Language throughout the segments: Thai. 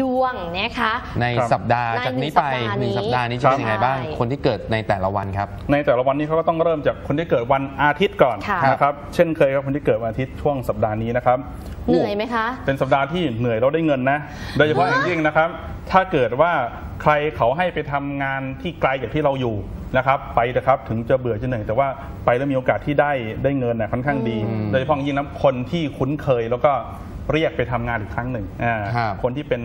ดวงนะคะ ในครับสัปดาห์ในจากนี้หนึ่งไปสัปดาห์หนึ่งนี้สัปดาห์นี้จะเป็นยังไงบ้างใช่คนที่เกิดในแต่ละวันครับ ในแต่ละวันนี้เขาก็ต้องเริ่มจากคนที่เกิดวันอาทิตย์ก่อนค่ะนะครับเช่นเคยครับคนที่เกิดวันอาทิตย์ช่วงสัปดาห์นี้นะครับเหนื่อยไหมคะ เป็นสัปดาห์ที่เหนื่อยแล้วได้เงินนะ โดยเฉพาะอย่างยิ่งนะครับ ถ้าเกิดว่าใครเขาให้ไปทำงานที่ไกลจากที่เราอยู่นะครับ ไปนะครับถึงจะเบื่อจะเหนื่อยแต่ว่าไปแล้วมีโอกาสที่ได้ได้เงินนะค่อนข้างดีอืมโดยเฉพาะอย่างยิ่งนะคนที่คุ้นเคยแล้วก็ เรียกไปทำงานอีกครั้งหนึ่งอ่าครับคนที่เป็น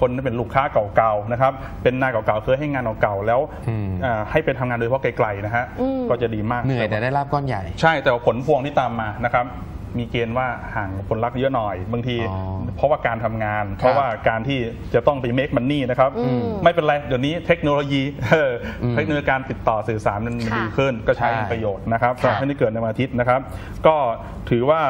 คนที่เป็นลูกค้าเก่าๆนะครับเป็นนายเก่าๆเคยให้งานเก่าๆแล้วอืมอ่าให้ไปทำงานโดยเฉพาะไกลๆนะฮะอืมก็จะดีมากเหนื่อยแต่ได้รับก้อนใหญ่ ใช่แต่ว่าผลพวงที่ตามมานะครับ มีเกณฑ์ว่าห่างกับผลลัพธ์เยอะหน่อย บางทีอ๋อเพราะว่าการทำงาน เพราะว่าการที่จะต้องไป make money นะครับอืมไม่เป็นไร เดี๋ยวนี้เทคโนโลยีเอออมเทคโนโลยีการติดต่อสื่อสารมันค่ะดีขึ้นก็ใช้ใช่เป็นประโยชน์นะครับสำหรับค่ะท่านที่เกิดในวันอาทิตย์นะครับ ก็ถือว่า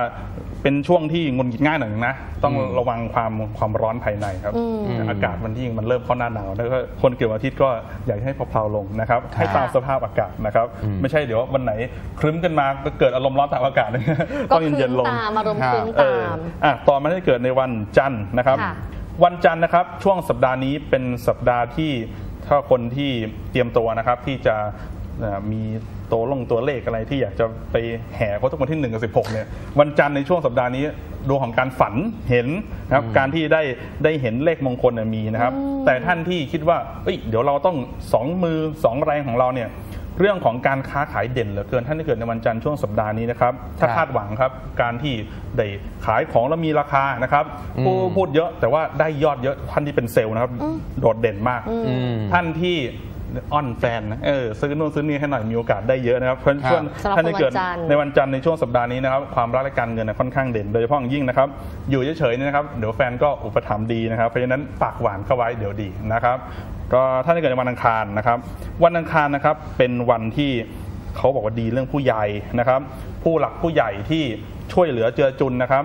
เป็นช่วงที่งุนงิดง่ายหน่อยนะ ต้องระวังความความร้อนภายในครับอืมอากาศมันยิ่งมันเริ่มเข้าหน้าหนาวแล้วก็คนเกิดวันอาทิตย์ก็อยากให้เพลาๆลงนะครับ ให้ตามสภาพอากาศนะครับอืมไม่ใช่เดี๋ยววันไหนครึ้มกันมาก็เกิดอารมณ์ร้อนตามอากาศก็ต้องคืเย็นๆลงตามอารมณ์ครับคืนเอตาอมอะต่อมาที่เกิดในวันจันทร์นะครับค่ะวันจันทร์นะครับช่วงสัปดาห์นี้เป็นสัปดาห์ที่ถ้าคนที่เตรียมตัวนะครับที่จะเอ่อมีตัวลงตัวเลขอะไรที่อยากจะไปแห่เขาทุกวันที่1กับ16เนี่ยวันจันทร์ในช่วงสัปดาห์นี้ดวงของการฝันเห็นนะครับอืมการที่ได้ได้เห็นเลขมงคลเนี่ยมีนะครับอืมแต่ท่านที่คิดว่าเอ้ยเดี๋ยวเราต้องสองมือสองแรงของเราเนี่ย เรื่องของการค้าขายเด่นเหลือเกิน ท่านที่เกิดในวันจันทร์ช่วงสัปดาห์นี้นะครับถ้าครับคาดหวังครับการที่ได้ขายของแล้วมีราคานะครับผู้อืมพูดเยอะแต่ว่าได้ยอดเยอะท่านที่เป็นเซลล์นะครับอืมโดดเด่นมากอืมอืมท่านที่ อ้อนแฟนนะเออซื้อนู่นซื้อนี่ให้หน่อยมีโอกาสได้เยอะนะครับเพราะครับช่วงสำหรับท่านที่เกิดคนวันจันทร์ในวันจันทร์ในช่วงสัปดาห์นี้นะครับความรักและการเงินนะค่อนข้างเด่นโดยเฉพาะอย่างยิ่งนะครับอยู่เฉยๆเนี่ยนะครับเดี๋ยวแฟนก็อุปถัมภ์ดีนะครับเพราะฉะนั้นปากหวานเข้าไว้เดี๋ยวดีนะครับก็ท่านที่เกิดในวันอังคารนะครับ วันอังคารนะครับเป็นวันที่เขาบอกว่าดีเรื่องผู้ใหญ่นะครับ ผู้หลักผู้ใหญ่ที่ช่วยเหลือเจือจุนนะครับ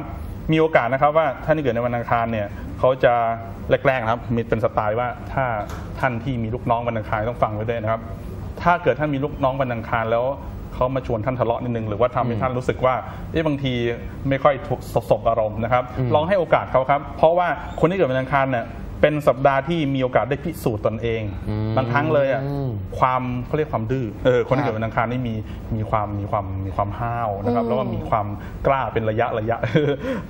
มีโอกาสนะครับว่าท่านที่เกิดในวันอังคารเนี่ย เขาจะแรกๆนะครับมีเป็นสไตล์ว่าถ้าท่านที่มีลูกน้องวันอังคารต้องฟังไว้ด้วยนะครับ ถ้าเกิดท่านมีลูกน้องวันอังคารแล้วเขามาชวนท่านทะเลาะนิดนึงหรือว่าทำให้อืมท่านรู้สึกว่าเอ๊ะบางทีไม่ค่อยถูกสบอารมณ์นะครับอืมลองให้โอกาสเขาครับ เพราะว่าคนที่เกิดวันอังคารเนี่ย เป็นสัปดาห์ที่มีโอกาสได้พิสูจน์ตนเองอืมบางครั้งเลยอะอืมความเขาเรียกความดื้อเออคนที่ครับเกิดวันอังคารนี่มีมีความมีความมีความห้าวนะครับอืมแล้วก็มีความกล้าเป็นระยะระยะ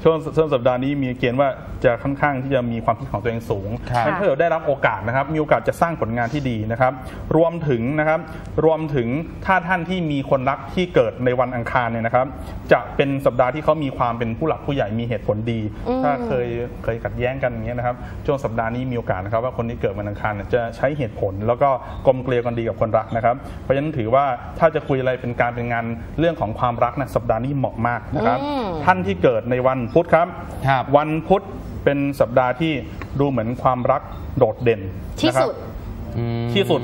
ช่วงช่วงสัปดาห์นี้มีเกณฑ์ว่าจะค่อนข้างที่จะมีความคิดของตัวเองสูงครับถ้าเกิดได้รับโอกาสนะครับ มีโอกาสจะสร้างผลงานที่ดีนะครับ รวมถึงนะครับรวมถึงถ้าท่านที่มีคนรักที่เกิดในวันอังคารเนี่ยนะครับ จะเป็นสัปดาห์ที่เขามีความเป็นผู้หลักผู้ใหญ่มีเหตุผลดีอืมถ้าเคยเคยขัดแย้งกันอย่างเงี้ยนะครับช่วงสัปดาห์นี้มีโอกาสนะครับว่าคนที่เกิดวันอังคารเนี่ยจะใช้เหตุผล แล้วก็กลมเกลียวกันดีกับคนรักนะครับ เพราะฉะนั้นถือว่าถ้าจะคุยอะไรเป็นการเป็นงานเรื่องของความรักนะสัปดาห์นี้เหมาะมากนะครับอืมท่านที่เกิดในวันพุธครับครับวันพุธเป็นสัปดาห์ที่ดูเหมือนความรักโดดเด่นที่นะครับสุดอืม ที่สุด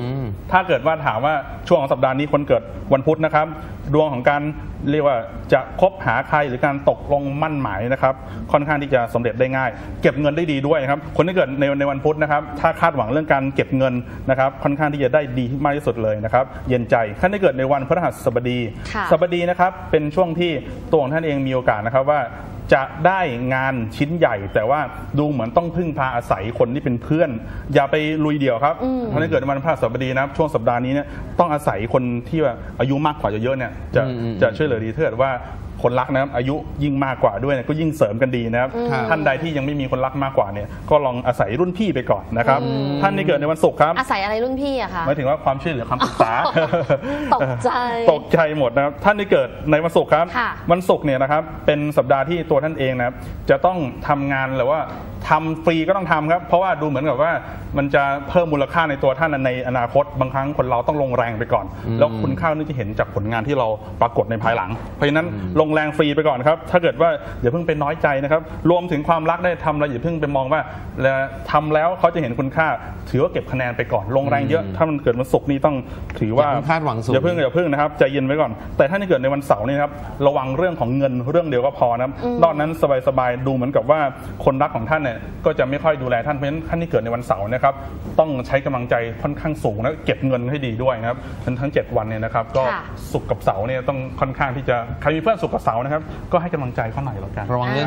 ถ้าเกิดว่าถามว่าช่วงของสัปดาห์นี้คนเกิดวันพุธนะครับ ดวงของการเรียกว่าจะคบหาใครหรือการตกลงมั่นหมายนะครับ ค่อนข้างที่จะสำเร็จได้ง่าย เก็บเงินได้ดีด้วยนะครับ คนที่เกิดในในวันพุธนะครับ ถ้าคาดหวังเรื่องการเก็บเงินนะครับ ค่อนข้างที่จะได้ดีมากที่สุดเลยนะครับ เย็นใจท่านที่เกิดในวันพฤหัสบดีค่ะสบดีนะครับ เป็นช่วงที่ตัวของท่านเองมีโอกาสนะครับว่า จะได้งานชิ้นใหญ่ แต่ว่าดูเหมือนต้องพึ่งพาอาศัยคนที่เป็นเพื่อน อย่าไปลุยเดี่ยวครับอืมถ้าเกิดในวันพฤหัสบดีนะครับช่วงสัปดาห์นี้เนี่ยต้องอาศัยคนที่ว่าอายุมากกว่าเยอะๆเนี่ยจะอืมอืมจะช่วยเหลือดีถ้าเกิดว่า คนรักนะครับอายุยิ่งมากกว่าด้วยเนี่ยก็ยิ่งเสริมกันดีนะครับครับท่านใดที่ยังไม่มีคนรักมากกว่าเนี่ยก็ลองอาศัยรุ่นพี่ไปก่อนนะครับท่านที่เกิดในวันศุกร์ครับอาศัยอะไรรุ่นพี่อะคะหมายถึงว่าความช่วยเหลือคำปรึกษาตกใจตกใจหมดนะครับท่านที่เกิดในวันศุกร์ครับค่ะวันศุกร์เนี่ยนะครับเป็นสัปดาห์ที่ตัวท่านเองนะครับจะต้องทำงานหรือว่าทำฟรีก็ต้องทำครับ เพราะว่าดูเหมือนกับว่ามันจะเพิ่มมูลค่าในตัวท่านในอนาคต บางครั้งคนเราต้องลงแรงไปก่อนอืมแล้วคุณค่านี่จะเห็นจากผลงานที่เราปรากฏในภายหลัง เพราะฉะนั้นลงแรงฟรีไปก่อนครับ ถ้าเกิดว่าอย่าเพิ่งไปน้อยใจนะครับ รวมถึงความรักได้ทำอะไรอย่าเพิ่งไปมองว่าแล้วทำแล้วเขาจะเห็นคุณค่า ถือว่าเก็บคะแนนไปก่อน ลงแรงเยอะ ถ้ามันเกิดวันศุกร์นี่ต้องถือว่าอย่าเพิ่งคาดหวังสูงอย่าเพิ่งอย่าเพิ่งนะครับใจเย็นไว้ก่อน แต่ถ้าที่เกิดในวันเสาร์นี่นะครับระวังเรื่องของเงินเรื่องเดียวก็พอนะครับอืมนอกนั้นสบายๆดูเหมือนกับว่าคนรักของท่านเนี่ยก็จะไม่ค่อยดูแลท่านเพราะฉะนั้นท่านที่เกิดในวันเสาร์นะครับต้องใช้กำลังใจค่อนข้างสูงนะเก็บเงินให้ดีด้วยนะครับทั้งทั้ง 7 วันเนี่ยนะครับก็ค่ะศุกร์กับเสาร์เนี่ยต้องค่อนข้างที่จะใครมีเพื่อนศุกร์กับเสาร์นะครับก็ให้กำลังใจเขาหน่อยแล้วกันระวังเรื่อง